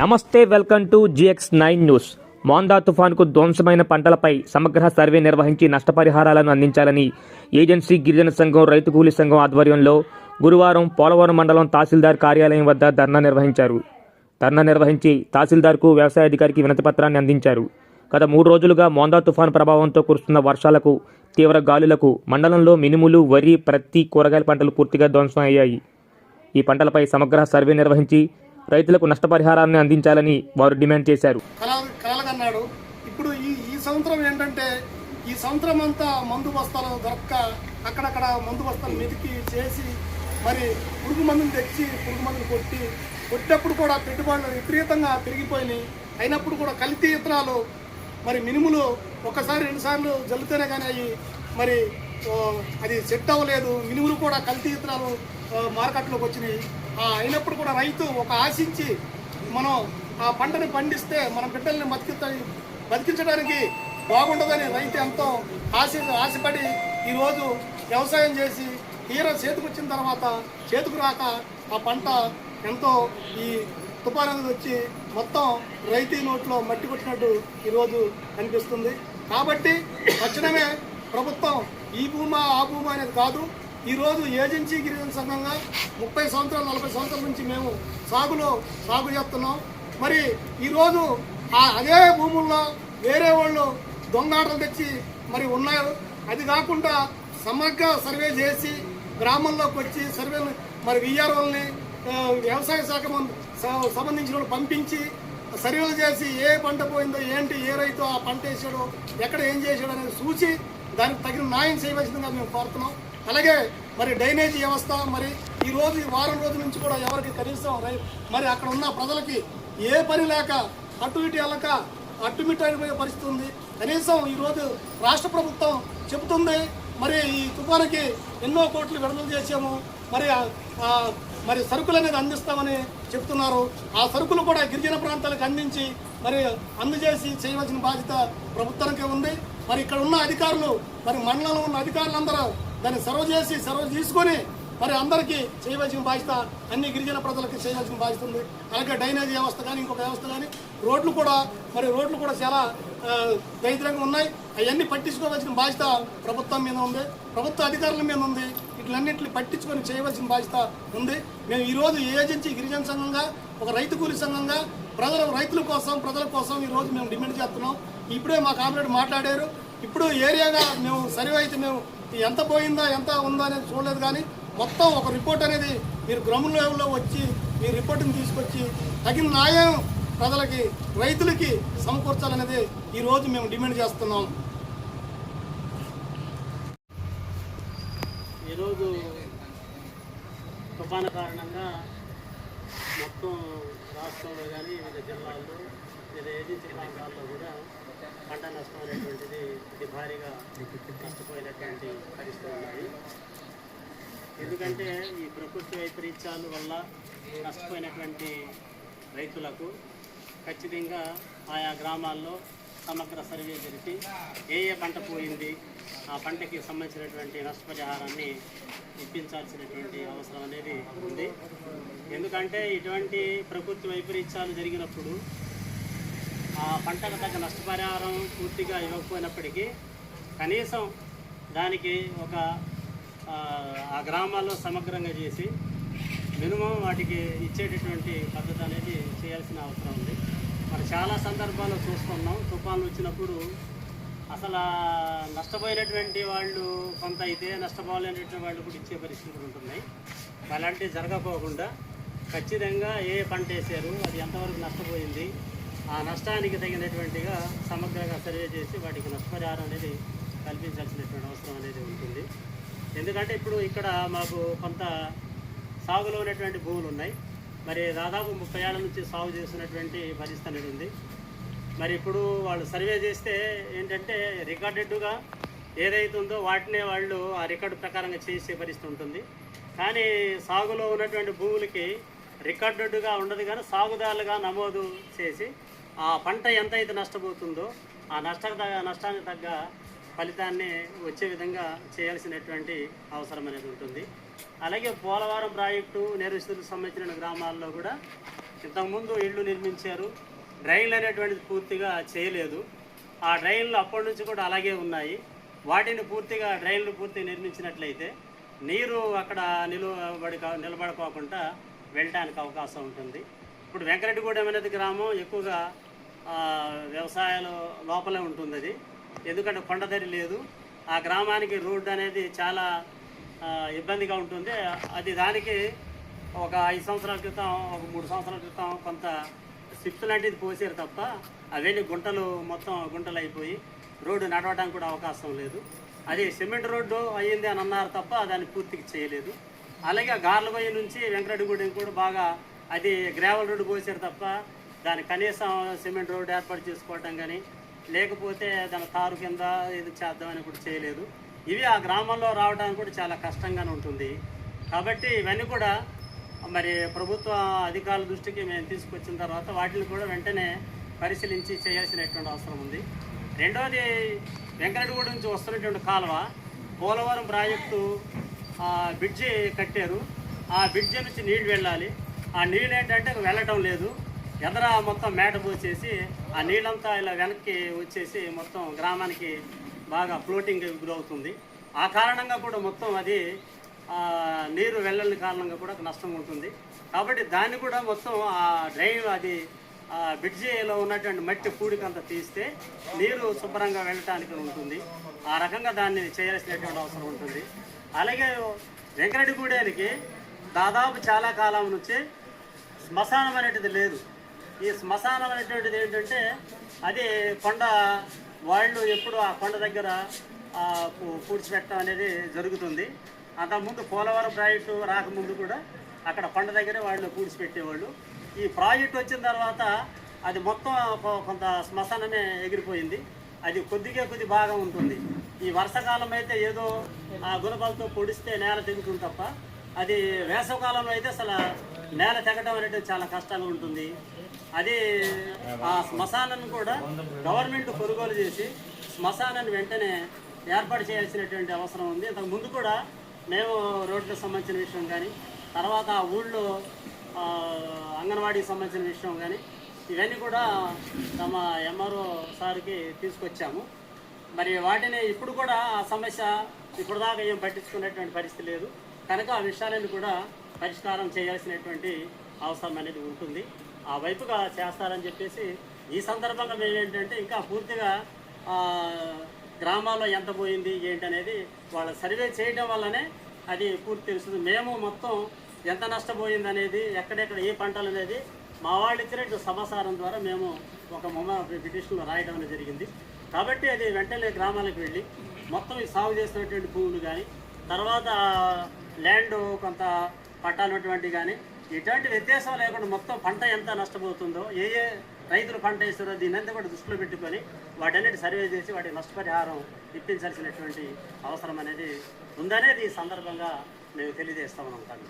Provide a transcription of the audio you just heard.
నమస్తే welcome to GX nine news. Montha తుఫాన్కు ధ్వంసమైన పంటలపై సమగ్ర సర్వే నిర్వహించి నష్టపరిహారాలను అందించాలని ఏజెన్సీ గిరిజన సంఘం రైతు కూలీ సంఘం ఆధ్వర్యంలో గురువారం పోలవరం మండలం తహసీల్దార్ కార్యాలయం వద్ద ధర్నా నిర్వహించారు. ధర్నా నిర్వహించి తహసీల్దార్కు వ్యవసాయ అధికారికి వినతిపత్రాన్ని అందించారు. గత మూడు రోజులుగా మోందా తుఫాన్ ప్రభావంతో కురుస్తున్న వర్షాలకు తీవ్ర గాలులకు మండలంలో మినుములు వరి ప్రత్తి కూరగాయల పంటలు పూర్తిగా ధ్వంసం అయ్యాయి. ఈ పంటలపై సమగ్ర సర్వే నిర్వహించి రైతులకు నష్టపరిహారాన్ని అందించాలని వారు డిమాండ్ చేశారు. కలగన్నాడు ఇప్పుడు ఈ ఈ సంవత్సరం ఏంటంటే ఈ సంవత్సరం అంతా మందు బస్తాలు దొరక్క అక్కడక్కడ మందు బస్తాలు మెతికి చేసి మరి పురుగు మందులు తెచ్చి పురుగు మందులు కొట్టి కొట్టేప్పుడు కూడా పెట్టుబడులు విపరీతంగా పెరిగిపోయినాయి. అయినప్పుడు కూడా కల్తీ ఇతరాలు మరి మినుములు ఒకసారి రెండుసార్లు జల్లుతేనే కానీ అవి మరి అది సెట్ అవ్వలేదు. మినుములు కూడా కల్తీ ఇతరాలు మార్కెట్లోకి వచ్చినాయి. అయినప్పుడు కూడా రైతు ఒక ఆశించి మనం ఆ పంటని పండిస్తే మన బిడ్డల్ని బతికి బతికించడానికి బాగుండదని రైతు ఎంతో ఆశ ఆశపడి ఈరోజు వ్యవసాయం చేసి తీర చేతికి వచ్చిన తర్వాత చేతికి రాక ఆ పంట ఎంతో ఈ తుపానది అనేది వచ్చి మొత్తం రైతు నోట్లో మట్టి కొట్టినట్టు ఈరోజు అనిపిస్తుంది. కాబట్టి తక్షణమే ప్రభుత్వం ఈ భూమా ఆ భూమా అనేది కాదు. ఈరోజు ఏజెన్సీ గిరిజన సంఘంగా ముప్పై సంవత్సరాలు నలభై సంవత్సరాల నుంచి మేము సాగులో సాగు చేస్తున్నాం. మరి ఈరోజు ఆ అదే భూముల్లో వేరే వాళ్ళు దొంగాటలు తెచ్చి మరి ఉన్నారు అది కాకుండా సమగ్ర సర్వే చేసి గ్రామంలోకి వచ్చి సర్వేలు మరి విఆర్ఓల్ని వ్యవసాయ శాఖ సంబంధించిన వాళ్ళు పంపించి సర్వేలు చేసి ఏ పంట పోయిందో ఏంటి ఏ రైతు ఆ పంట వేసాడో ఎక్కడ ఏం చేసాడో అనేది చూసి దానికి తగిన న్యాయం చేయవలసిందిగా మేము కోరుతున్నాం. అలాగే మరి డ్రైనేజ్ వ్యవస్థ మరి ఈ రోజు వారం రోజుల నుంచి కూడా ఎవరికి కనీసం మరి అక్కడ ఉన్న ప్రజలకి ఏ పని లేక అటు ఇటు వెళ్ళక అట్టుమిట్టు పరిస్థితి ఉంది. కనీసం ఈరోజు రాష్ట్ర ప్రభుత్వం చెబుతుంది మరి ఈ తుఫానికి ఎన్నో కోట్లు విడుదల చేసాము మరి మరి సరుకులు అనేది అందిస్తామని చెప్తున్నారు ఆ సరుకులు కూడా గిరిజన ప్రాంతాలకు అందించి మరి అందజేసి చేయవలసిన బాధ్యత ప్రభుత్వానికే ఉంది. మరి ఇక్కడ ఉన్న అధికారులు మరి మండలంలో ఉన్న అధికారులందరూ దాన్ని సర్వ్ చేసి సర్వ్ తీసుకొని మరి అందరికీ చేయవలసిన బాధ్యత అన్ని గిరిజన ప్రజలకి చేయవలసిన బాధ్యత ఉంది. అలాగే డ్రైనేజ్ వ్యవస్థ కానీ ఇంకొక వ్యవస్థ కానీ రోడ్లు కూడా మరి రోడ్లు కూడా చాలా దరిద్రంగా ఉన్నాయి. అవన్నీ పట్టించుకోవాల్సిన బాధ్యత ప్రభుత్వం మీద ఉంది. ప్రభుత్వ అధికారుల మీద ఉంది. వీటిలన్నింటిని పట్టించుకొని చేయవలసిన బాధ్యత ఉంది. మేము ఈరోజు ఏ ఏజెన్సీ గిరిజన సంఘంగా ఒక రైతు కూలి సంఘంగా ప్రజల రైతుల కోసం ప్రజల కోసం ఈరోజు మేము డిమాండ్ చేస్తున్నాం. ఇప్పుడే మా కామ్రేడ్ మాట్లాడారు. ఇప్పుడు ఏరియాగా మేము సర్వే అయితే మేము ఎంత పోయిందా ఎంత ఉందా అనేది చూడలేదు కానీ మొత్తం ఒక రిపోర్ట్ అనేది మీరు గ్రౌండ్ లెవెల్లో వచ్చి మీ రిపోర్ట్ని తీసుకొచ్చి తగిన న్యాయం ప్రజలకి రైతులకి సమకూర్చాలనేది ఈరోజు మేము డిమాండ్ చేస్తున్నాం. ఈరోజు తుఫాను కారణంగా మొత్తం రాష్ట్రంలో కానీ వివిధ జిల్లాల్లో వివిధ ఏజెన్సీ ప్రాంతాల్లో కూడా పంట నష్టం అనేటువంటిది అతి భారీగా నష్టపోయినటువంటి పరిస్థితులు ఉన్నాయి. ఎందుకంటే ఈ ప్రకృతి వైపరీత్యాల వల్ల నష్టపోయినటువంటి రైతులకు ఖచ్చితంగా ఆయా గ్రామాల్లో సమగ్ర సర్వే జరిపి ఏ ఏ పంట పోయింది ఆ పంటకి సంబంధించినటువంటి నష్టపరిహారాన్ని ఇప్పించాల్సినటువంటి అవసరం అనేది ఉంది. ఎందుకంటే ఇటువంటి ప్రకృతి వైపరీత్యాలు జరిగినప్పుడు పంటకు తగ్గ నష్టపరిహారం పూర్తిగా ఇవ్వకపోయినప్పటికీ కనీసం దానికి ఒక ఆ, గ్రామాల్లో సమగ్రంగా చేసి మినిమం వాటికి ఇచ్చేటటువంటి పద్ధతి అనేది చేయాల్సిన అవసరం ఉంది. మరి చాలా సందర్భాల్లో చూసుకున్నాం తుఫాన్లు వచ్చినప్పుడు అసలు నష్టపోయినటువంటి వాళ్ళు కొంత అయితే నష్టపోలేనటువంటి వాళ్ళు కూడా ఇచ్చే పరిస్థితులు ఉంటున్నాయి. అలాంటివి జరగకోకుండా ఖచ్చితంగా ఏ పంట వేసారు అది ఎంతవరకు నష్టపోయింది ఆ నష్టానికి తగినటువంటిగా సమగ్రంగా సర్వే చేసి వాటికి నష్టపరిహారం అనేది కల్పించాల్సినటువంటి అవసరం అనేది ఉంటుంది. ఎందుకంటే ఇప్పుడు ఇక్కడ మాకు కొంత సాగులో ఉన్నటువంటి భూములు ఉన్నాయి. మరి దాదాపు ముప్పై ఏళ్ళ నుంచి సాగు చేస్తున్నటువంటి పరిస్థితి అనేది ఉంది. మరి ఇప్పుడు వాళ్ళు సర్వే చేస్తే ఏంటంటే రికార్డెడ్గా ఏదైతే ఉందో వాటినే వాళ్ళు ఆ రికార్డు ప్రకారంగా చేసే పరిస్థితి ఉంటుంది. కానీ సాగులో ఉన్నటువంటి భూములకి రికార్డెడ్గా ఉండదు కానీ సాగుదారులుగా నమోదు చేసి ఆ పంట ఎంతైతే నష్టపోతుందో ఆ నష్ట నష్టానికి తగ్గ ఫలితాన్ని వచ్చే విధంగా చేయాల్సినటువంటి అవసరం అనేది ఉంటుంది. అలాగే పోలవరం ప్రాజెక్టు నిర్వహిస్తులకు సంబంధించిన గ్రామాల్లో కూడా ఇంతకుముందు ఇళ్ళు నిర్మించారు. డ్రైన్లు అనేటువంటిది పూర్తిగా చేయలేదు. ఆ డ్రైన్లు అప్పటి నుంచి కూడా అలాగే ఉన్నాయి. వాటిని పూర్తిగా డ్రైన్లు పూర్తిగా నిర్మించినట్లయితే నీరు అక్కడ నిలువబడి నిలబడుకోకుండా వెళ్ళటానికి అవకాశం ఉంటుంది. ఇప్పుడు వెంకరెడ్డిగూడెం అనేది గ్రామం ఎక్కువగా వ్యవసాయాలు లోపలే ఉంటుంది అది ఎందుకంటే కొండదరి లేదు. ఆ గ్రామానికి రోడ్డు అనేది చాలా ఇబ్బందిగా ఉంటుంది. అది దానికి ఒక ఐదు సంవత్సరాల క్రితం ఒక మూడు సంవత్సరాల క్రితం కొంత సిప్స్ లాంటిది పోసారు తప్ప అవన్నీ గుంటలు మొత్తం గుంటలు అయిపోయి రోడ్డు నడవడానికి కూడా అవకాశం లేదు. అది సిమెంట్ రోడ్డు అయ్యింది అని అన్నారు తప్ప దాన్ని పూర్తిగా చేయలేదు. అలాగే గార్లగొయ్య నుంచి వెంకటగూడెం కూడా బాగా అది గ్రావెల్ రోడ్డు పోసారు తప్ప దాని కనీసం సిమెంట్ రోడ్డు ఏర్పాటు చేసుకోవటం కానీ లేకపోతే దాని తారు కింద ఇది చేద్దామని కూడా చేయలేదు. ఇవి ఆ గ్రామంలో రావడానికి కూడా చాలా కష్టంగానే ఉంటుంది. కాబట్టి ఇవన్నీ కూడా మరి ప్రభుత్వ అధికారుల దృష్టికి మేము తీసుకొచ్చిన తర్వాత వాటిని కూడా వెంటనే పరిశీలించి చేయాల్సినటువంటి అవసరం ఉంది. రెండవది వెంకటగూడ నుంచి వస్తున్నటువంటి కాలువ పోలవరం ప్రాజెక్టు ఆ, బ్రిడ్జి కట్టారు. ఆ బ్రిడ్జి నుంచి నీళ్ళు వెళ్ళాలి. ఆ నీళ్ళు ఏంటంటే వెళ్ళటం లేదు. ఎదర మొత్తం మేట పోసేసి ఆ నీళ్ళంతా ఇలా వెనక్కి వచ్చేసి మొత్తం గ్రామానికి బాగా ఫ్లోటింగ్ గురవుతుంది. ఆ కారణంగా కూడా మొత్తం అది నీరు వెళ్ళని కారణంగా కూడా నష్టం ఉంటుంది కాబట్టి దాన్ని కూడా మొత్తం ఆ డ్రైన్ అది ఆ బ్రిడ్జిలో ఉన్నటువంటి మట్టి పూడికంత తీస్తే నీరు శుభ్రంగా వెళ్ళటానికి ఉంటుంది. ఆ రకంగా దాన్ని చేయాల్సినటువంటి అవసరం ఉంటుంది. అలాగే వెంకరెడ్డిగూడెనికి దాదాపు చాలా కాలం నుంచి శ్మశానం అనేది లేదు. ఈ శ్మశానం అనేటువంటిది ఏంటంటే అది కొండ వాళ్ళు ఎప్పుడు ఆ కొండ దగ్గర పూడ్చిపెట్టడం అనేది జరుగుతుంది. అంతకుముందు పోలవరం ప్రాజెక్టు రాకముందు కూడా అక్కడ కొండ దగ్గరే వాళ్ళు పూడ్చిపెట్టేవాళ్ళు ఈ ప్రాజెక్ట్ వచ్చిన తర్వాత అది మొత్తం కొంత శ్మశానమే ఎగిరిపోయింది. అది కొద్దిగా కొద్ది బాగా ఉంటుంది. ఈ వర్షాకాలం అయితే ఏదో ఆ గుణపాలతో పొడిస్తే నేల తెగుతుంది తప్ప అది వేసవకాలంలో అయితే అసలు నేల తెగటం అనేది చాలా కష్టంగా ఉంటుంది. అది ఆ శ్మశానాన్ని కూడా గవర్నమెంట్ కొనుగోలు చేసి శ్మశానాన్ని వెంటనే ఏర్పాటు చేయాల్సినటువంటి అవసరం ఉంది. ఇంతకు ముందు కూడా మేము రోడ్లకు సంబంధించిన విషయం కానీ తర్వాత ఆ ఊళ్ళో అంగన్వాడీకి సంబంధించిన విషయం కానీ ఇవన్నీ కూడా తమ ఎంఆర్ఓ సార్కి తీసుకొచ్చాము. మరి వాటిని ఇప్పుడు కూడా ఆ సమస్య ఇప్పుడు దాకా ఏం పట్టించుకునేటువంటి పరిస్థితి లేదు. కనుక ఆ విషయాలను కూడా పరిష్కారం చేయాల్సినటువంటి అవసరం అనేది ఉంటుంది. ఆ వైపుగా చేస్తారని చెప్పేసి ఈ సందర్భంగా మేము ఏంటంటే ఇంకా పూర్తిగా గ్రామాల్లో ఎంత పోయింది ఏంటి అనేది వాళ్ళ సర్వే చేయడం వల్లనే అది పూర్తి తెలుస్తుంది. మేము మొత్తం ఎంత నష్టపోయింది అనేది ఎక్కడెక్కడ ఏ పంటలు అనేది మా వాళ్ళు ఇచ్చినట్టు సమాచారం ద్వారా మేము ఒక మొమ్మ పిటిషన్లో రాయడం అనేది జరిగింది. కాబట్టి అది వెంటనే గ్రామాలకు వెళ్ళి మొత్తం ఈ సాగు చేసినటువంటి భూములు కానీ తర్వాత ల్యాండ్ కొంత పట్టాలటువంటి కానీ ఎటువంటి వ్యత్యాసం లేకుండా మొత్తం పంట ఎంత నష్టపోతుందో ఏ ఏ రైతులు పంట వేస్తారో దీని అంతా కూడా దృష్టిలో పెట్టుకొని వాటన్నిటి సర్వే చేసి వాటి నష్టపరిహారం ఇప్పించాల్సినటువంటి అవసరం అనేది ఉందనేది ఈ సందర్భంగా మేము తెలియజేస్తామని ఉంటాను